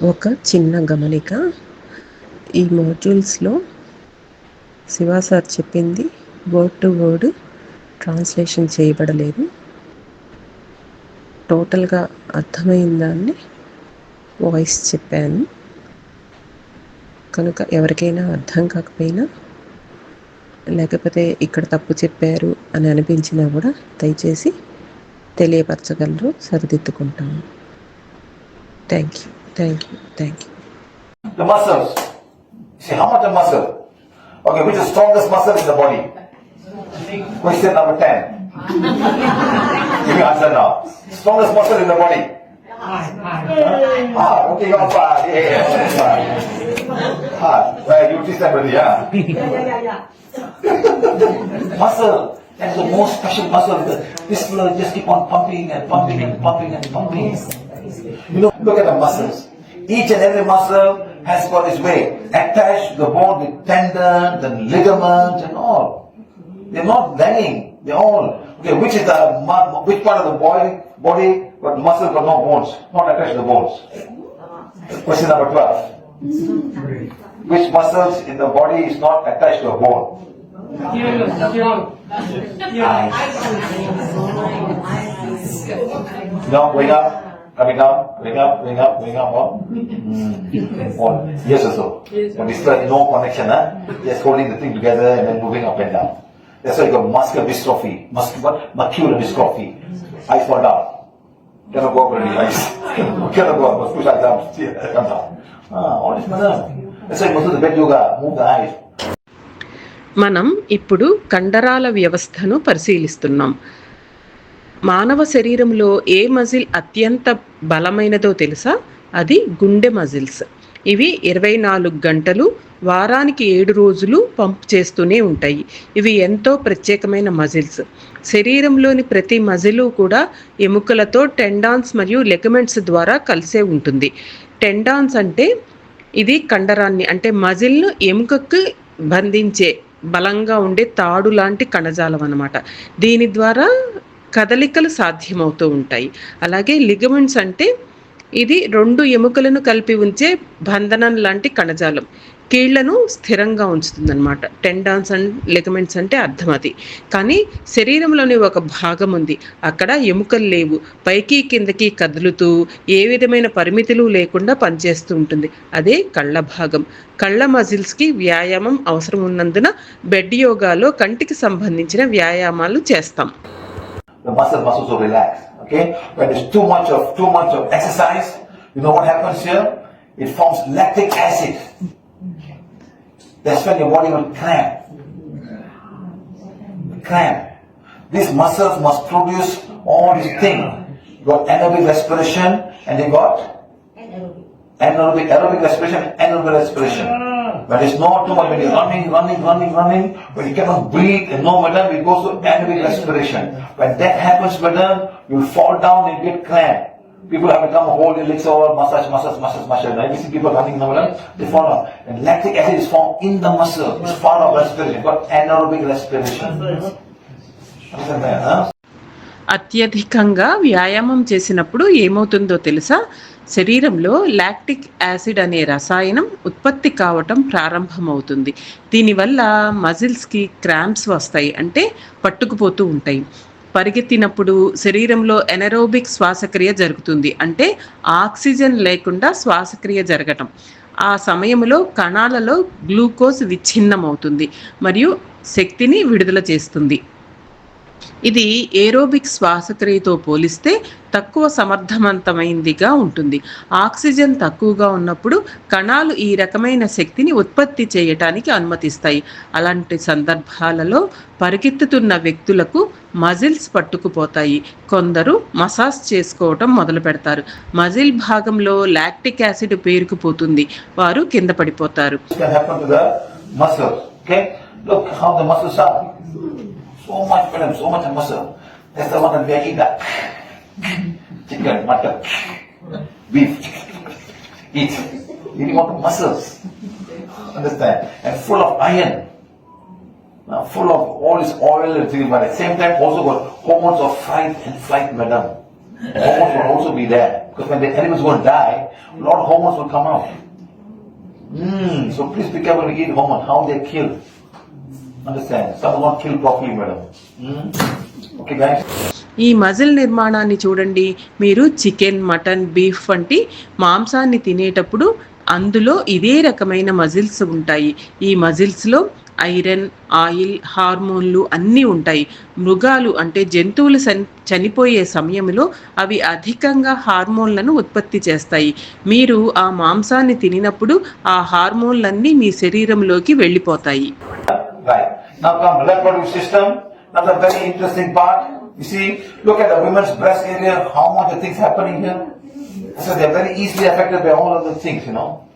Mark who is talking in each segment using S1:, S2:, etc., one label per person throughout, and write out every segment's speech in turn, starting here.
S1: ఒక చిన్న గమనిక. ఈ మాడ్యూల్స్లో శివ సార్ చెప్పింది వర్డ్ టు వర్డ్ ట్రాన్స్లేషన్ చేయబడలేదు. టోటల్గా అర్థమైన దాన్ని వాయిస్ చెప్పాను. కనుక ఎవరికైనా అర్థం కాకపోయినా లేకపోతే ఇక్కడ తప్పు చెప్పారు అని అనిపించినా కూడా దయచేసి తెలియపరచగలరు సరిదిద్దుకుంటాము thank you Thank you. Thank you.
S2: The muscles. See how much the muscle? Okay, which is the strongest muscle in the body? Question number 10. Give me answer now. Strongest muscle in the body? Heart. Okay, you are Yeah. Heart. Right, you teach that already, yeah? Yeah, yeah, yeah. muscle. That's the most special muscle. This blood just keep on pumping and pumping and pumping and pumping. You know, look at the muscles. Each and every muscle has got its way. Attached to the bone with tendons and ligaments and all. They're not banging. They're all. Okay, which is the which part of the body body got muscle but no bones? Not attached to the bones. Question number twelve. Which muscles in the body is not attached to a bone? Eyes. No, going up, coming down, going up, going up, going up, what? Mm. What? Yes or so? But it's like no connection, huh? Just holding the thing together and then moving up and down. That's why you got muscular dystrophy, mus- what? Muscular dystrophy. Eyes fall down. Cannot go up already, eyes. Cannot go up, must push eyes down, see, come down. Ah, all this madam. That's why most of the bed yoga, move the eyes.
S1: మనం ఇప్పుడు కండరాల వ్యవస్థను పరిశీలిస్తున్నాం మానవ శరీరంలో ఏ muscle అత్యంత బలమైనదో తెలుసా? అది గుండె మజిల్స్. ఇవి ఇరవై నాలుగు గంటలు వారానికి ఏడు రోజులు పంప్ చేస్తూనే ఉంటాయి. ఇవి ఎంతో ప్రత్యేకమైన మజిల్స్. శరీరంలోని ప్రతి మజిలు కూడా ఎముకలతో టెండాన్స్ మరియు లెగమెంట్స్ ద్వారా కలిసే ఉంటుంది. టెండాన్స్ అంటే ఇది కండరాన్ని అంటే మజిల్ను ఎముకకు బంధించే బలంగా ఉండే తాడు లాంటి కణజాలం అన్నమాట. దీని ద్వారా కదలికలు సాధ్యమవుతూ ఉంటాయి. అలాగే లిగమెంట్స్ అంటే ఇది రెండు ఎముకలను కలిపి ఉంచే బంధనం లాంటి కణజాలం. కీళ్ళను స్థిరంగా ఉంచుతుందన్నమాట. టెండాన్స్ అండ్ లెగమెంట్స్ అంటే అర్థం అది. కానీ శరీరంలోని ఒక భాగం ఉంది. అక్కడ ఎముకలు లేవు. పైకి కిందకి కదులుతూ ఏ విధమైన పరిమితులు లేకుండా పనిచేస్తూ ఉంటుంది. అదే కళ్ళ భాగం. కళ్ళ మజిల్స్కి వ్యాయామం అవసరం ఉన్నందున బెడ్ యోగాలో కంటికి సంబంధించిన వ్యాయామాలు చేస్తాం.
S2: The muscle must also relax. Okay? When there's too much of too much of exercise, you know what happens here? It forms lactic acid. That's when your body will cramp. Cramp. These muscles must produce all these things. You got anaerobic respiration and they got anaerobic, aerobic respiration, anaerobic respiration. When it's not too much, when you're running, running, running, running, when you cannot breathe and no madam, it goes to anaerobic respiration. When that happens, madam, you fall down and get cramp. People have become a whole legs all massage, massage, massage, massage. Right? You see people running now, madam, they fall down. And lactic acid is formed in the muscle. It's part of respiration. Got anaerobic respiration. Understand that, huh?
S1: అత్యధికంగా వ్యాయామం చేసినప్పుడు ఏమవుతుందో తెలుసా? శరీరంలో lactic acid అనే రసాయనం ఉత్పత్తి కావటం ప్రారంభమవుతుంది. దీనివల్ల మజిల్స్కి క్రాంప్స్ వస్తాయి అంటే పట్టుకుపోతూ ఉంటాయి. పరిగెత్తినప్పుడు శరీరంలో ఎనరోబిక్ శ్వాసక్రియ జరుగుతుంది అంటే ఆక్సిజన్ లేకుండా శ్వాసక్రియ జరగటం. ఆ సమయంలో కణాలలో గ్లూకోజ్ విచ్ఛిన్నమవుతుంది మరియు శక్తిని విడుదల చేస్తుంది. ఇది ఏరోబిక్ శ్వాసక్రియతో పోలిస్తే తక్కువ సమర్థవంతమైందిగా ఉంటుంది. ఆక్సిజన్ తక్కువగా ఉన్నప్పుడు కణాలు ఈ రకమైన శక్తిని ఉత్పత్తి చేయటానికి అనుమతిస్తాయి. అలాంటి సందర్భాలలో పరిగెత్తుతున్న వ్యక్తులకు మజిల్స్ పట్టుకుపోతాయి. కొందరు మసాజ్ చేసుకోవటం మొదలు పెడతారు. మజిల్ భాగంలో లాక్టిక్ యాసిడ్ పేరుకుపోతుంది. వారు కింద పడిపోతారు.
S2: So much madam, so much muscle. That's the one that we are eating that. Chicken, mutton, beef. Eat. Eating all the muscles. Understand? And full of iron. Now, full of all this oil and things, but at the same time also got hormones of fight and flight, madam. Hormones will also be there. Because when the animals to die, a lot of hormones will come out. Mm, so please be careful when you eat hormones, how they're killed.
S1: ఈ muscle నిర్మాణాన్ని చూడండి. మీరు chicken mutton beef వంటి మాంసాన్ని తినేటప్పుడు అందులో ఇదే రకమైన మజిల్స్ ఉంటాయి. ఈ మజిల్స్లో ఐరన్ ఆయిల్ హార్మోన్లు అన్నీ ఉంటాయి. మృగాలు అంటే జంతువులు చనిపోయే సమయంలో అవి అధికంగా హార్మోన్లను ఉత్పత్తి చేస్తాయి. మీరు ఆ మాంసాన్ని తినినప్పుడు ఆ హార్మోన్లన్నీ మీ శరీరంలోకి వెళ్ళిపోతాయి.
S2: Right. Now come reproductive system. Another very interesting part. You see, look at the women's breast area, how much things happening here. So they're very easily affected by all of the things, you know.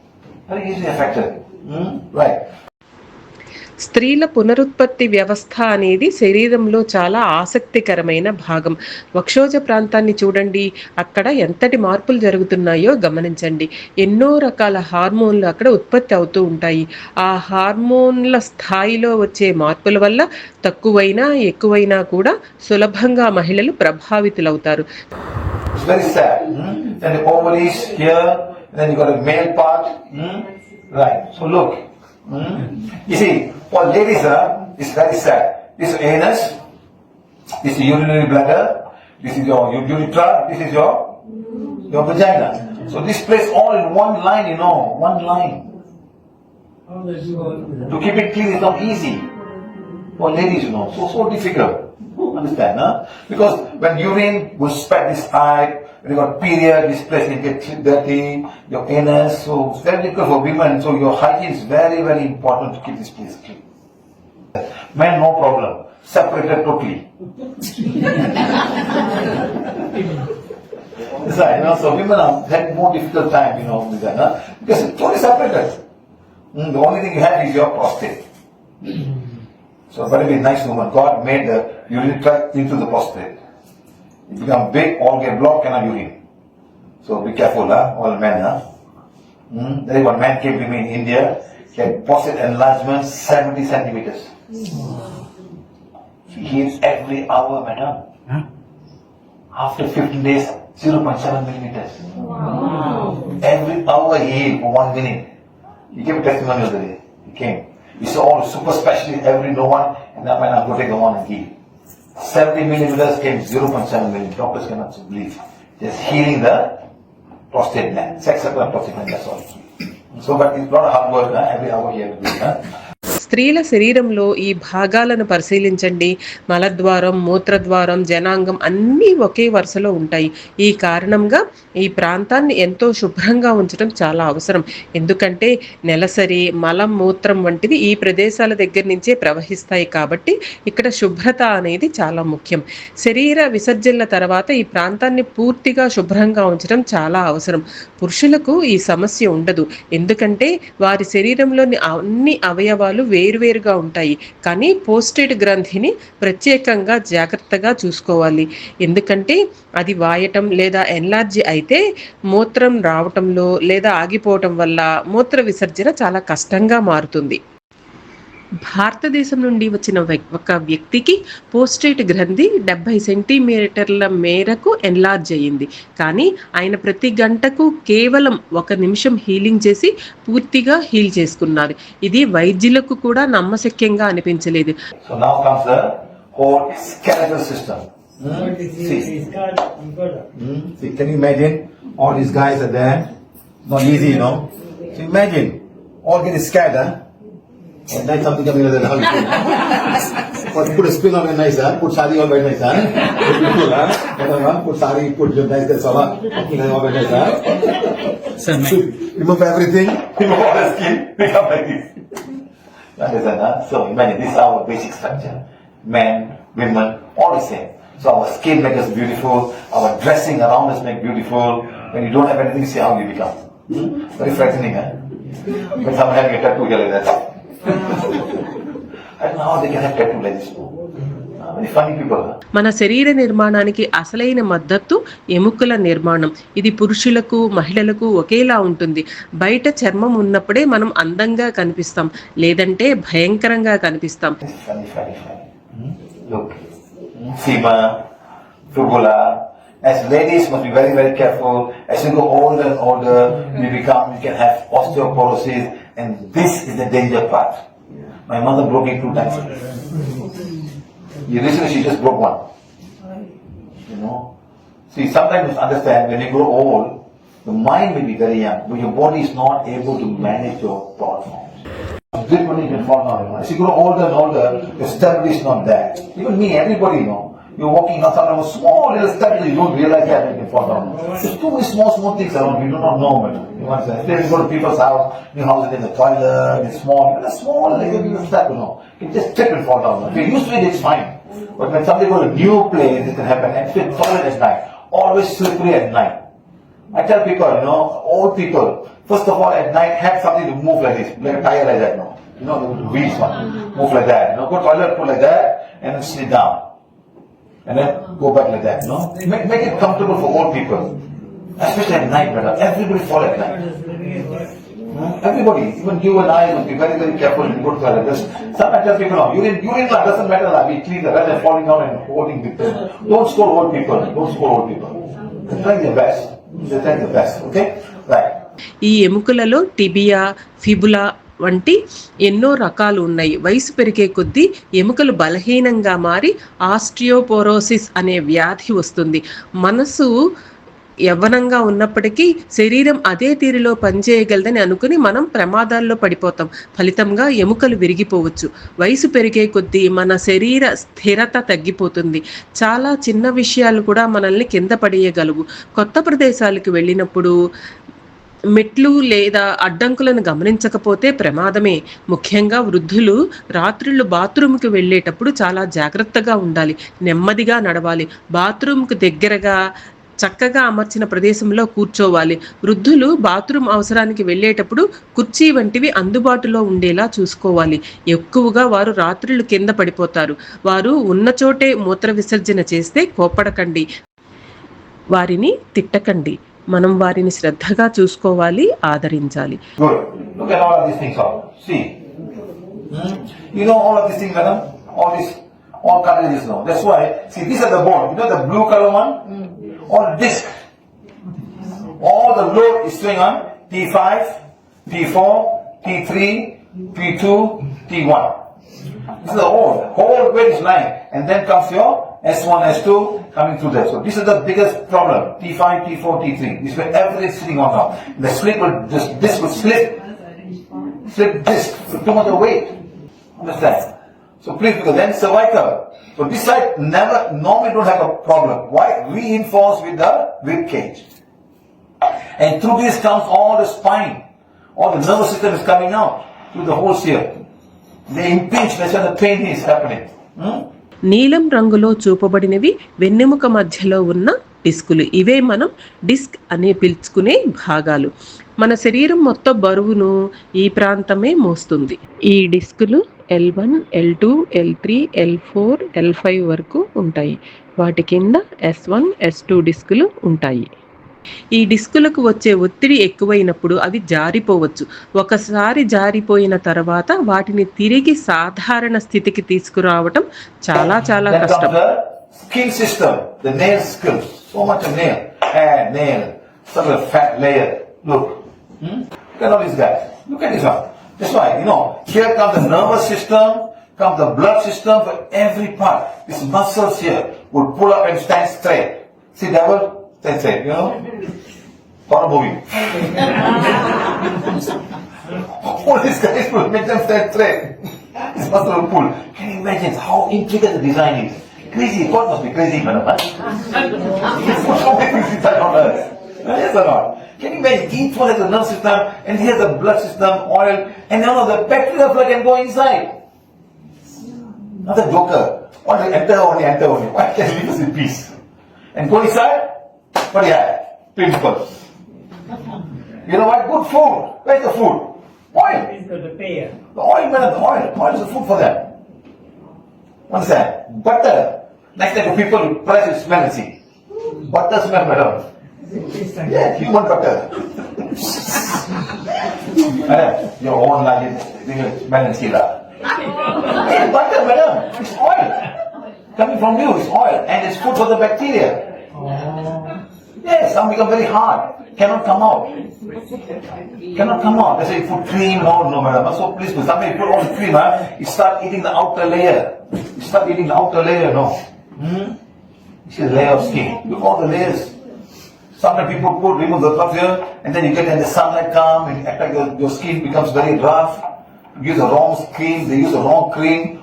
S2: Very easily affected. Hmm? Right.
S1: స్త్రీల పునరుత్పత్తి వ్యవస్థ అనేది శరీరంలో చాలా ఆసక్తికరమైన భాగం వక్షోజ ప్రాంతాన్ని చూడండి అక్కడ ఎంతటి మార్పులు జరుగుతున్నాయో గమనించండి ఎన్నో రకాల హార్మోన్లు అక్కడ ఉత్పత్తి అవుతూ ఉంటాయి ఆ హార్మోన్ల స్థాయిలో వచ్చే మార్పుల వల్ల తక్కువైనా ఎక్కువైనా కూడా సులభంగా మహిళలు ప్రభావితులవుతారు
S2: Then the ovaries here, then you got a male part. Hmm? Right. So look. Hmm? You see, for ladies, uh, it's very sad. This anus, this is urinary bladder, this is your, urethra, this is your your vagina. So this place all in one line, you know, one line. To keep it clean is not easy. For ladies, you know, so so difficult. Understand, huh? Because when urine will spread this side, when you got period, this place will get dirty, your anus, so it's very difficult for women. So your hygiene is very, very important to keep this place clean. Men, no problem. Separated totally. That's right, you know, so women have had more difficult time, you know, with that, huh? Because it's totally separated. Mm, the only thing you have is your prostate. So very nice woman. God made the tract into the prostate. It become big, all get blocked, cannot urine. So be careful, huh? all men. Huh? Mm? There is one man came to me in India, he had prostate enlargement 70 centimeters. He heals every hour, madam. After 15 days, 0.7 millimeters. Every hour he healed for one minute. He gave a testimony of the day. He came. He saw all the super specialists, every no one, and that man I'm going to take the one and heal. 70 millimeters came 0.7 millimeters. Doctors cannot believe. Just healing the prostate gland. Sex and prostate gland, that's all. So, but it's not hard work, huh? every hour he has to do. Huh?
S1: స్త్రీల శరీరంలో ఈ భాగాలను పరిశీలించండి. మలద్వారం మూత్రద్వారం జనాంగం అన్నీ ఒకే వరుసలో ఉంటాయి. ఈ కారణంగా ఈ ప్రాంతాన్ని ఎంతో శుభ్రంగా ఉంచడం చాలా అవసరం. ఎందుకంటే నెలసరి మలం మూత్రం వంటివి ఈ ప్రదేశాల దగ్గర నుంచే ప్రవహిస్తాయి కాబట్టి ఇక్కడ శుభ్రత అనేది చాలా ముఖ్యం. శరీర విసర్జనల తర్వాత ఈ ప్రాంతాన్ని పూర్తిగా శుభ్రంగా ఉంచడం చాలా అవసరం. పురుషులకు ఈ సమస్య ఉండదు. ఎందుకంటే వారి శరీరంలోని అన్ని అవయవాలు వేరువేరుగా ఉంటాయి. కానీ పోస్టెడ్ గ్రంథిని ప్రత్యేకంగా జాగ్రత్తగా చూసుకోవాలి. ఎందుకంటే అది వాయటం లేదా ఎన్లార్జీ అయితే మూత్రం రావటంలో లేదా ఆగిపోవటం వల్ల మూత్ర విసర్జన చాలా కష్టంగా మారుతుంది. భారతదేశం నుండి వచ్చిన ఒక వ్యక్తికి పోస్ట్రేట్ గ్రంథి డెబ్బై సెంటీమీటర్ల మేరకు ఎన్లార్జ్ అయ్యింది. కానీ ఆయన ప్రతి గంటకు కేవలం ఒక నిమిషం హీలింగ్ చేసి పూర్తిగా హీల్ చేసుకున్నారు ఇది వైద్యులకు కూడా నమ్మశక్యంగా అనిపించలేదు.
S2: And then something coming like that. How you? But put a spin on it nice, huh? Put sari on very nice, huh? Put beautiful, huh? And then, huh? Put sari, put your nice, that's all, huh? Okay, then all very nice, huh?
S3: Sir, my,
S2: Remove everything, remove all the skin, become like this. You understand, huh? So imagine, this is our basic structure. Men, women, all the same. So our skin makes us beautiful, our dressing around us make beautiful. When you don't have anything, see how you become. Hmm? Very frightening, huh? When someone having a tattoo here like that. Huh?
S1: మన శరీర నిర్మాణానికి అసలైన మద్దతు ఎముకల నిర్మాణం. ఇది పురుషులకు మహిళలకు ఒకేలా ఉంటుంది. బయట చర్మం ఉన్నప్పుడే మనం అందంగా కనిపిస్తాం. లేదంటే భయంకరంగా కనిపిస్తాం.
S2: This As ladies must be very, very careful. As you go older and older, you become, you can have osteoporosis and this is the danger part. My mother broke it two times. You recently she just broke one. You know? See, sometimes you understand when you grow old, the mind may be very young, but your body is not able to manage your thought forms. This one you can fall down. As you grow older and older, your stability is not there. Even me, everybody, you know. You're walking on some small little step, you don't realize that you can fall down. There's too many small, small things around you do not know. Man. You understand? If you go to people's house, new house, in the toilet, it's small, it's small, a little step, you know. You just trip and fall down. If you're used to it, it's fine. But when somebody goes to a new place, it can happen. And you toilet at night, always slippery at night. I tell people, you know, old people, first of all, at night, have something to move like this, like a tire like that, no? You know, the wheels one, mm-hmm. move like that, you know, go toilet, put like that, and then sit down And then go back like that, no? Make, make it comfortable for old people. Especially at night, brother. Everybody fall at night. Hmm? Everybody, even you and I must be very, very careful when you go to toilet. Just, sometimes tell people, no, urine, urine doesn't matter, lah. we clean the rather than falling down and holding the Don't scold old people, don't scold old people. They're trying their best. They're trying their best, okay? Right.
S1: ఈ ఎముకలలో tibia fibula వంటి ఎన్నో రకాలు ఉన్నాయి. వయసు పెరిగే కొద్దీ ఎముకలు బలహీనంగా మారి ఆస్ట్రియోపోరోసిస్ అనే వ్యాధి వస్తుంది. మనసు యవ్వనంగా ఉన్నప్పటికీ శరీరం అదే తీరులో పనిచేయగలదని అనుకుని మనం ప్రమాదాల్లో పడిపోతాం. ఫలితంగా ఎముకలు విరిగిపోవచ్చు. వయసు పెరిగే కొద్దీ మన శరీర స్థిరత తగ్గిపోతుంది. చాలా చిన్న విషయాలు కూడా మనల్ని కింద పడేయగలవు. కొత్త ప్రదేశాలకు వెళ్ళినప్పుడు మెట్లు లేదా అడ్డంకులను గమనించకపోతే ప్రమాదమే. ముఖ్యంగా వృద్ధులు రాత్రిళ్ళు బాత్రూమ్కి వెళ్ళేటప్పుడు చాలా జాగ్రత్తగా ఉండాలి. నెమ్మదిగా నడవాలి. బాత్రూమ్కి దగ్గరగా చక్కగా అమర్చిన ప్రదేశంలో కూర్చోవాలి. వృద్ధులు బాత్రూమ్ అవసరానికి వెళ్ళేటప్పుడు కుర్చీ వంటివి అందుబాటులో ఉండేలా చూసుకోవాలి. ఎక్కువగా వారు రాత్రులు కింద పడిపోతారు. వారు ఉన్న చోటే మూత్ర విసర్జన చేస్తే కోపడకండి వారిని తిట్టకండి. మనం వారిని శ్రద్ధగా చూసుకోవాలి ఆదరించాలి
S2: Good. Look at all of these things out. See. Hmm? You know all of these things, madam? All these, all colors know. That's why, see, these are the bone. You know the blue color one? All disc. All the load is swing on T5, T4, T3, T2, T1. This is the whole, whole weight is lying. And then comes your S1, S2 coming through there. So this is the biggest problem. T5, T4, T3. This is where everything is sitting on top. The slip will, this, this will slip. Slip disc. So too much weight. Understand? So please, because then cervical. So this side never, normally don't have a problem. Why? Reinforced with the rib cage. And through this comes all the spine. All the nervous system is coming out through the holes here. They the pain is happening. Hmm?
S1: నీలం రంగులో చూపబడినవి వెన్నెముక మధ్యలో ఉన్న డిస్కులు. ఇవే మనం disc అని పిలుచుకునే భాగాలు. మన శరీరం మొత్తం బరువును ఈ ప్రాంతమే మోస్తుంది. ఈ డిస్కులు L one L two L three L four L five వరకు ఉంటాయి. వాటి కింద ఎస్ వన్ ఎస్ టూ డిస్కులు ఉంటాయి. ఈ డిస్కులకు వచ్చే ఒత్తిడి ఎక్కువైనప్పుడు అవి జారిపోవచ్చు ఒకసారి జారిపోయిన తర్వాత వాటిని తిరిగి సాధారణ స్థితికి తీసుకురావటం చాలా చాలా కష్టం
S2: skin system, the nail skills. So much of nail, hair, nail, such a fat layer. Look. Hmm? Look at all these guys. Look at this one. That's why, you know, here comes the nervous system, comes the blood system for every part. These muscles here will pull up and stand straight. See, devil? Straight, you know? All these guys will make them stand straight. Muscle will pull. Can you imagine how intricate the design is? Crazy. God must be crazy, madam. Huh? so many things inside on earth. Yes or not? Can you imagine? Each one has a nerve system, and here's the blood system, oil, and now the bacteria flow can go inside. Not a joker. Only enter only, enter only. Why can't you leave us in peace? And go inside, you have? Pimples. You know what? Good food. Where's the food? Oil.
S3: into the pair.
S2: The oil, man, the oil. Oil is the food for them. That? Butter. Next time people price will smell and see. Butter smell better. Yeah, human butter. madam, your own it, smell and see lah. It's butter, madam. It's oil. Coming from you, it's oil. And it's food for the bacteria. Yes, some become very hard. Cannot come out. Cannot come out. They say put cream. No, no, madam. So please, put somebody put the cream. Huh? You start eating the outer layer. You start eating the outer layer. No. Hmm? You see the layer of skin. Look all the layers. Sometimes people put remove the cloth here, and then you get in the sunlight come, and like your, your skin becomes very rough. You use the wrong cream. They use the wrong cream.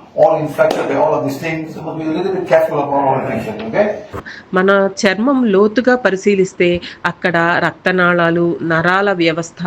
S1: మన చర్మం లోతుగా పరిశీలిస్తే అక్కడ రక్తనాళాలు నరాల వ్యవస్థ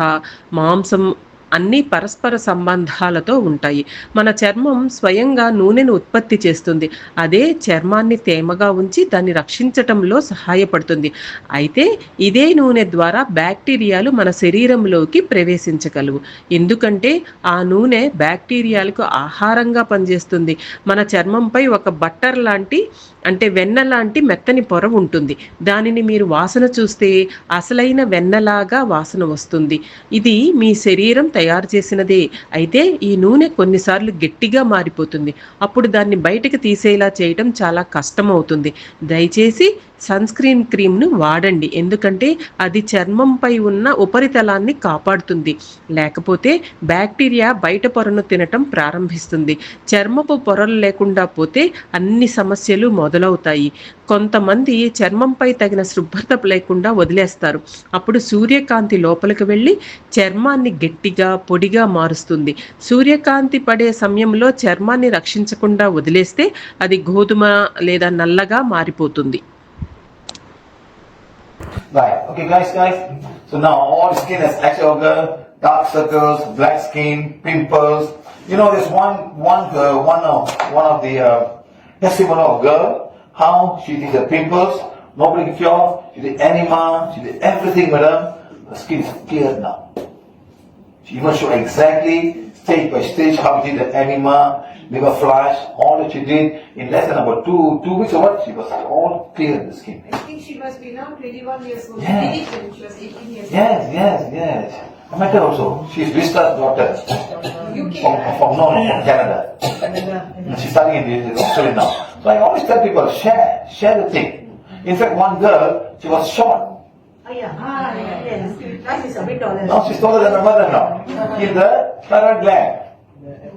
S1: మాంసం అన్నీ పరస్పర సంబంధాలతో ఉంటాయి. మన చర్మం స్వయంగా నూనెను ఉత్పత్తి చేస్తుంది. అదే చర్మాన్ని తేమగా ఉంచి దాన్ని రక్షించటంలో సహాయపడుతుంది. అయితే ఇదే నూనె ద్వారా బ్యాక్టీరియాలు మన శరీరంలోకి ప్రవేశించగలవు. ఎందుకంటే ఆ నూనె బ్యాక్టీరియాలకు ఆహారంగా పనిచేస్తుంది. మన చర్మంపై ఒక బట్టర్ లాంటి అంటే వెన్న లాంటి మెత్తని పొర ఉంటుంది. దానిని మీరు వాసన చూస్తే అసలైన వెన్నలాగా వాసన వస్తుంది. ఇది మీ శరీరం తయారు చేసినదే. అయితే ఈ నూనె కొన్నిసార్లు గట్టిగా మారిపోతుంది. అప్పుడు దాన్ని బయటకు తీసేలా చేయటం చాలా కష్టమవుతుంది. దయచేసి సన్ స్క్రీన్ క్రీమ్ను వాడండి. ఎందుకంటే అది చర్మంపై ఉన్న ఉపరితలాన్ని కాపాడుతుంది. లేకపోతే బ్యాక్టీరియా బయట పొరను తినటం ప్రారంభిస్తుంది. చర్మపు పొరలు లేకుండా పోతే అన్ని సమస్యలు మొదలవుతాయి. కొంతమంది చర్మంపై తగిన శుభ్రత లేకుండా వదిలేస్తారు. అప్పుడు సూర్యకాంతి లోపలికి వెళ్ళి చర్మాన్ని గట్టిగా పొడిగా మారుస్తుంది. సూర్యకాంతి పడే సమయంలో చర్మాన్ని రక్షించకుండా వదిలేస్తే అది గోధుమ లేదా నల్లగా మారిపోతుంది.
S2: Right. Okay, guys, guys. So now all skin has axioga, dark circles, black skin, pimples. You know, there's one, one, uh, one of, one of the uh, testimony of girl. How she did the pimples, nobody cure. She did enema, she did everything, madam. The skin is clear now. She even showed exactly stage by stage how she did the enema, liver flash, all that she did in less than about two two weeks or what. She was all clear in the skin.
S3: I think she must be now 21 years old.
S2: Yeah.
S3: She did it when she was 18 years
S2: Yes, yes, yes. I met her also. She's Vista's daughter.
S3: old.
S2: From, from, no, from Canada. And She's studying in Australia now. So I always tell people, share, share the thing. In fact, one girl, she was short.
S4: Ah, yeah. Ah, yeah. Yes. That is a bit taller.
S2: Now she's taller than her mother now. In the thyroid gland.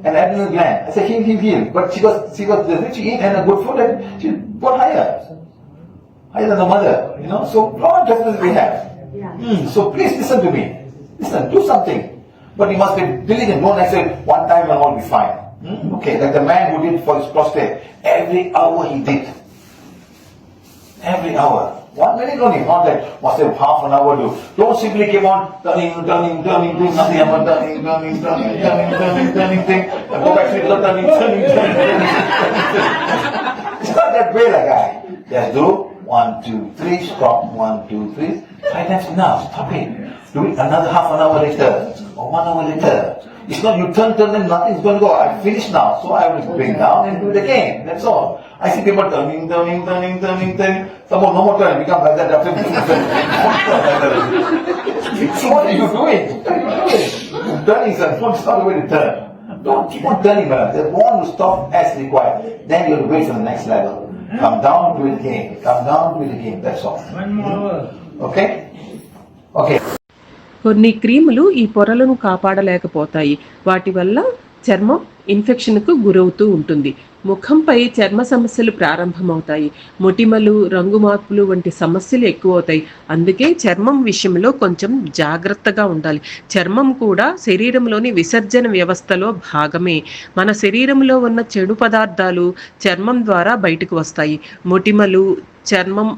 S2: And adrenal gland. I said, heal, heal, heal. But she was, she was rich eat and a good food and she got higher. Higher than the mother. You know, so lot of difference we have.
S4: Yeah.
S2: Hmm, so please listen to me. Listen, do something. But you must be diligent. Don't say one time and all be fine. Hmm? Okay, like the man who did for his prostate. Every hour he did. Every hour. One minute only, not that must have half an hour do. Don't simply keep on turning, turning, turning, doing nothing about turning, turning, turning, turning, turning, turning, thing. And go back to the turning, turning, turning, turning. It's not that way, like guy. Just do one, two, three, stop, one, two, three. Five times enough, stop it. Do it another half an hour later, or one hour later. It's not you turn, turn, and nothing's going to go. I finished now, so I will bring down and do it again. That's all. I see people turning, turning, turning, turning, turning. Some more, no more turning, become like that. After so what are you doing? What are you doing? Turning, sir, it's not the way to turn. Don't keep on turning, man. There's one to stop as required. Then you have to wait for the next level. Come down, do it again. Come down, do it again. That's all.
S5: One more hour.
S2: Okay? Okay.
S1: కొన్ని క్రీములు ఈ పొరలను కాపాడలేకపోతాయి వాటి వల్ల చర్మం ఇన్ఫెక్షన్కు గురవుతూ ఉంటుంది. ముఖంపై చర్మ సమస్యలు ప్రారంభమవుతాయి. మొటిమలు రంగు మార్పులు వంటి సమస్యలు ఎక్కువవుతాయి. అందుకే చర్మం విషయంలో కొంచెం జాగ్రత్తగా ఉండాలి. చర్మం కూడా శరీరంలోని విసర్జన వ్యవస్థలో భాగమే. మన శరీరంలో ఉన్న చెడు పదార్థాలు చర్మం ద్వారా బయటకు వస్తాయి. మొటిమలు చర్మం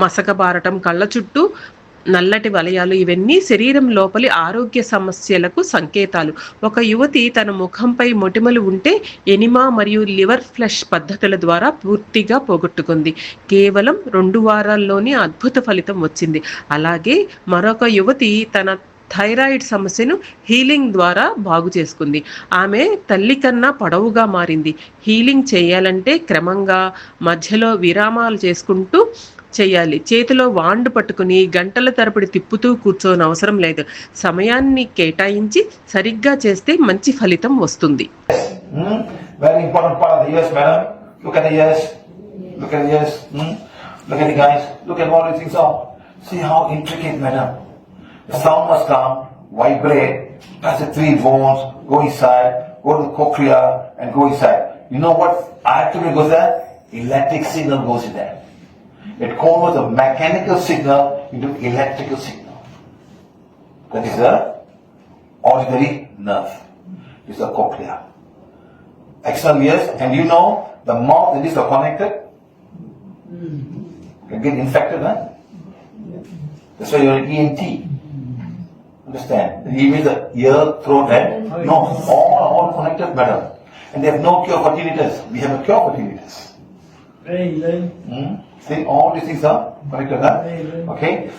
S1: మసకబారటం కళ్ళ చుట్టూ నల్లటి వలయాలు ఇవన్నీ శరీరం లోపలి ఆరోగ్య సమస్యలకు సంకేతాలు. ఒక యువతి తన ముఖంపై మొటిమలు ఉంటే ఎనిమా మరియు లివర్ ఫ్లష్ పద్ధతుల ద్వారా పూర్తిగా పోగొట్టుకుంది. కేవలం రెండు వారాల్లోనే అద్భుత ఫలితం వచ్చింది. అలాగే మరొక యువతి తన థైరాయిడ్ సమస్యను హీలింగ్ ద్వారా బాగు చేసుకుంది. ఆమె తల్లి కన్నా పొడవుగా మారింది. హీలింగ్ చేయాలంటే క్రమంగా మధ్యలో విరామాలు చేసుకుంటూ చేయాలి. చేతిలో వాండ్ పట్టుకుని గంటల తరపుడు తిప్పుతూ కూర్చోని అవసరం లేదు. సమయాన్ని కేటాయించి సరిగ్గా చేస్తే మంచి ఫలితం వస్తుంది.
S2: You know what? I actually go It converts a mechanical signal into electrical signal. That is the auditory nerve. Is the cochlea. External ears, and you know the mouth and this are connected. Can get infected, huh? That's why you're an ENT. Understand? You mean the ear, throat, and no, all are all connected, madam. And they have no cure for tinnitus. We have a cure for tinnitus. Very Hmm? See, all these things are connected, huh? Okay?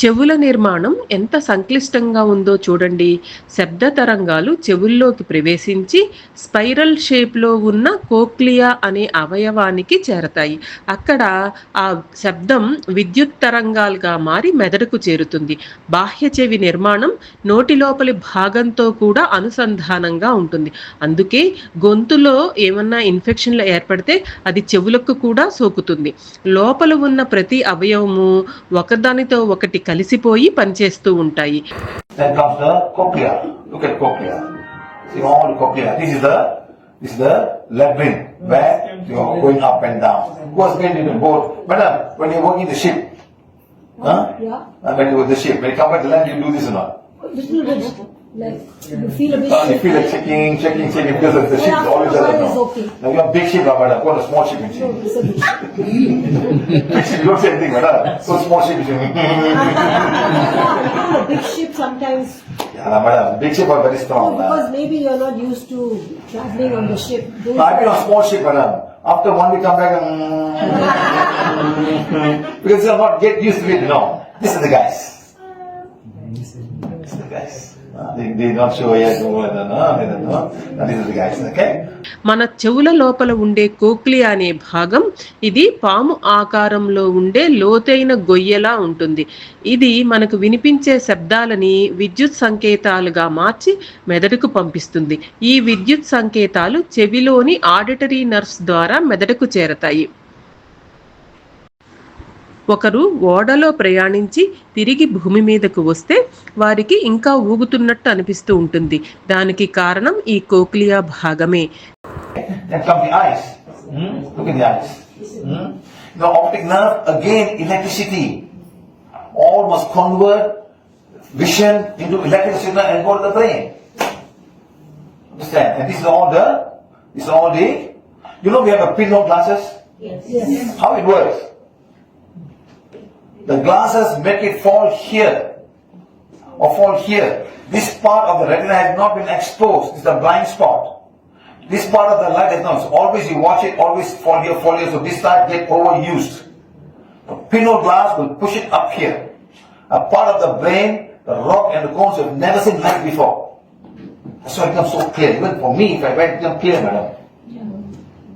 S1: చెవుల నిర్మాణం ఎంత సంక్లిష్టంగా ఉందో చూడండి. శబ్ద తరంగాలు చెవుల్లోకి ప్రవేశించి spiral షేప్లో ఉన్న కోక్లియా అనే అవయవానికి చేరతాయి. అక్కడ ఆ శబ్దం విద్యుత్ తరంగాలుగా మారి మెదడుకు చేరుతుంది. బాహ్య చెవి నిర్మాణం నోటి లోపలి భాగంతో కూడా అనుసంధానంగా ఉంటుంది. అందుకే గొంతులో ఏమన్నా ఇన్ఫెక్షన్లు ఏర్పడితే అది చెవులకు కూడా సోకుతుంది. లోపల ఉన్న ప్రతి అవయవము ఒకదానితో ఒకటి కలిసిపోయి పనిచేస్తూ ఉంటాయి
S2: Then comes the cochlea. Look at cochlea. See all the cochlea. This is the this is the labyrinth where you are going up and down. The boat? Madam, when you're working the ship, huh?
S4: Yeah.
S2: Uh, when you with the ship, when you come back to land, you do this or not?
S4: Like, you feel a bit
S2: Uh, you feel like checking, checking, checking because the ship is always
S4: after a
S2: there.
S4: while
S2: No.
S4: it's okay.
S2: Now you have big ship, madam. Go on a small ship and
S4: No, it's a.
S2: Big ship, you don't say anything, madam. So small ship, you say,
S4: Yeah, the big ship sometimes,
S2: yeah, madam. Big ship are very strong. madam.
S4: because maybe you're not used to traveling on the ship. Those
S2: I've been on small ship, madam. After one week, come back and because they'll not get used to it. No, this is the guys.
S1: మన చెవుల లోపల ఉండే cochlea అనే భాగం ఇది పాము ఆకారంలో ఉండే లోతైన గొయ్యలా ఉంటుంది. ఇది మనకు వినిపించే శబ్దాలని విద్యుత్ సంకేతాలుగా మార్చి మెదడుకు పంపిస్తుంది. ఈ విద్యుత్ సంకేతాలు చెవిలోని ఆడిటరీ నర్వ్స్ ద్వారా మెదడుకు చేరతాయి. ఒకరు ఓడలో ప్రయాణించి తిరిగి భూమి మీదకు వస్తే వారికి ఇంకా ఊగుతున్నట్టు అనిపిస్తూ ఉంటుంది దానికి కారణం ఈ కోక్లియా భాగమే
S2: the eyes. Hmm? Look at the eyes. Hmm? The optic nerve again electricity. All must convert vision into electrical signal and go to the brain. Understand? And this is all the. This is all the. You know we have a pinhole glasses.
S4: Yes.
S2: How it works? The glasses make it fall here or fall here. This part of the retina has not been exposed. It's a blind spot. This part of the light is not. So always you watch it, always fall here, fall here. So this side get overused. The pinhole glass will push it up here. A part of the brain, the rock and the cones you've never seen light before. That's why it becomes so clear. Even for me, if I write it becomes clear, madam.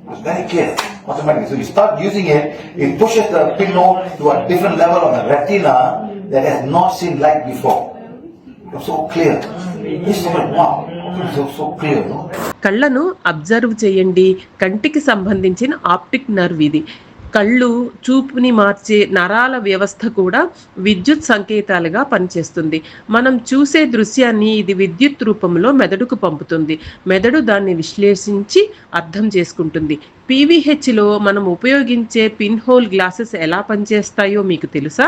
S2: It's very clear, automatically. So you start using it, it pushes the pinhole to a different level of the retina that has not seen light before. It's so clear. This is like, wow, so, so clear, no?
S1: కళ్ళను observe చేయండి కంటికి సంబంధించిన optic nerve ఇది కళ్ళు చూపుని మార్చే నరాల వ్యవస్థ కూడా విద్యుత్ సంకేతాలుగా పనిచేస్తుంది. మనం చూసే దృశ్యాన్ని ఇది విద్యుత్ రూపంలో మెదడుకు పంపుతుంది. మెదడు దాన్ని విశ్లేషించి అర్థం చేసుకుంటుంది. పీవీహెచ్లో మనం ఉపయోగించే పిన్ హోల్ గ్లాసెస్ ఎలా పనిచేస్తాయో మీకు తెలుసా?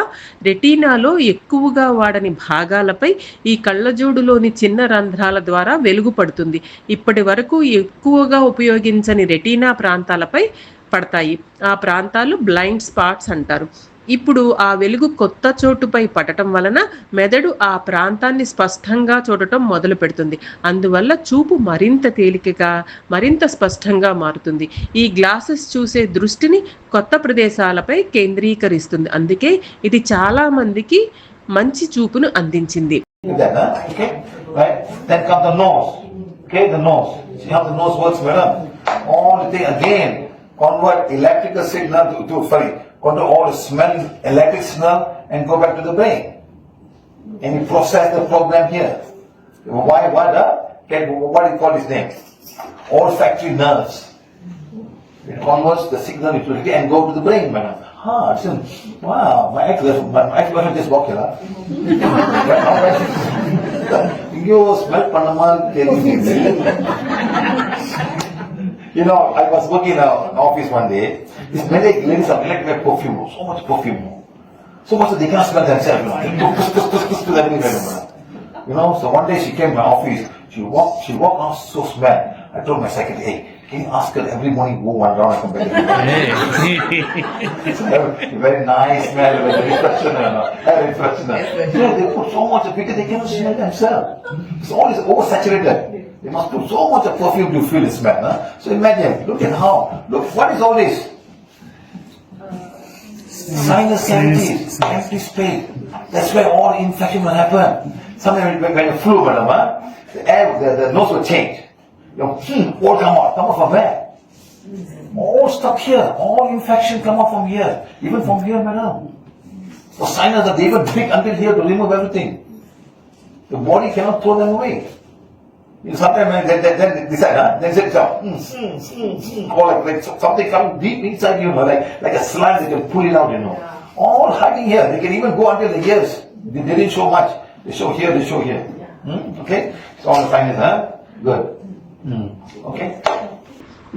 S1: రెటీనాలో ఎక్కువగా వాడని భాగాలపై ఈ కళ్ళజోడులోని చిన్న రంధ్రాల ద్వారా వెలుగు పడుతుంది ఇప్పటి వరకు ఎక్కువగా ఉపయోగించని రెటీనా ప్రాంతాలపై పడతాయి ఆ ప్రాంతాలు బ్లైండ్ స్పాట్స్ అంటారు ఇప్పుడు ఆ వెలుగు కొత్త చోటుపై పడటం వలన మెదడు ఆ ప్రాంతాన్ని స్పష్టంగా చూడటం మొదలు పెడుతుంది అందువల్ల చూపు మరింత తేలికగా మరింత స్పష్టంగా మారుతుంది ఈ గ్లాసెస్ చూసే దృష్టిని కొత్త ప్రదేశాలపై కేంద్రీకరిస్తుంది అందుకే ఇది చాలా మందికి మంచి చూపును అందించింది
S2: Okay? Right? Then come the nose. Okay, the nose. See how the nose works, better? All the thing again, convert electrical signal to, to sorry, convert all the smell electric signal and go back to the brain. And you process the program here. Why, what, uh, can, what do you call his name? Olfactory nerves. It converts the signal into and go to the brain, madam. I said, wow, my ex my ex-boyfriend just walked here. You smell Panama You know, I was working in an office one day. These many ladies are like their perfume, so much perfume. So much that they can't smell themselves. You know, you. So one day she came to my office. She walked, she walked out so smell. I told my secretary, hey, can you ask her every morning go one round and come back? very nice smell, very refreshing, very refreshing. You know, they put so much of because they cannot smell themselves. It's all is oversaturated. They must put so much of perfume to feel the smell. Huh? So imagine, look at how, look, what is all this? Sinus cavities, empty space. That's where all infection will happen. Sometimes when, when you flu, madam, huh, the air, the, the nose will change. You know, hmm, all come out. Come out from where? All stuck here. All infection come out from here. Even from here, madam. The sinus that they even dig until here to remove everything. The body cannot throw them away. You know, sometimes when they, they, they decide, huh? Then sit down. Mm, mm, mm, mm. Or like, like so- something come deep inside you, know, like, like a slime, they can pull it out, you know. All hiding here. They can even go until the ears. They, they didn't show much. They show here, they show here. Hmm? Okay? So all the findings, huh? Good. Hmm. Okay?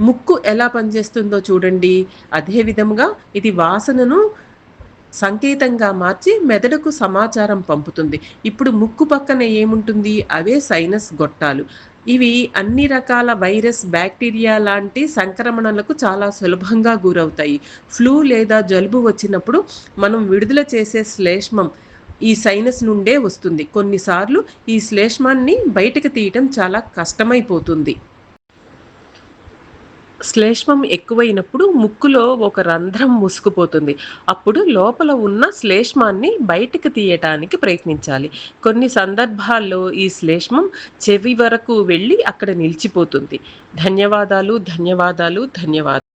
S1: ముక్కు ఎలా పనిచేస్తుందో చూడండి అదే విధముగా ఇది వాసనను సంకేతంగా మార్చి మెదడుకు సమాచారం పంపుతుంది. ఇప్పుడు ముక్కు పక్కన ఏముంటుంది? అవే సైనస్ గొట్టాలు. ఇవి అన్ని రకాల వైరస్ బ్యాక్టీరియా లాంటి సంక్రమణలకు చాలా సులభంగా గురవుతాయి. ఫ్లూ లేదా జలుబు వచ్చినప్పుడు మనం విడుదల చేసే శ్లేష్మం ఈ సైనస్ నుండే వస్తుంది. కొన్నిసార్లు ఈ శ్లేష్మాన్ని బయటకు తీయటం చాలా కష్టమైపోతుంది. శ్లేష్మం ఎక్కువైనప్పుడు ముక్కులో ఒక రంధ్రం మూసుకుపోతుంది. అప్పుడు లోపల ఉన్న శ్లేష్మాన్ని బయటకు తీయటానికి ప్రయత్నించాలి. కొన్ని సందర్భాల్లో ఈ శ్లేష్మం చెవి వరకు వెళ్ళి అక్కడ నిలిచిపోతుంది. ధన్యవాదాలు ధన్యవాదాలు ధన్యవాదాలు.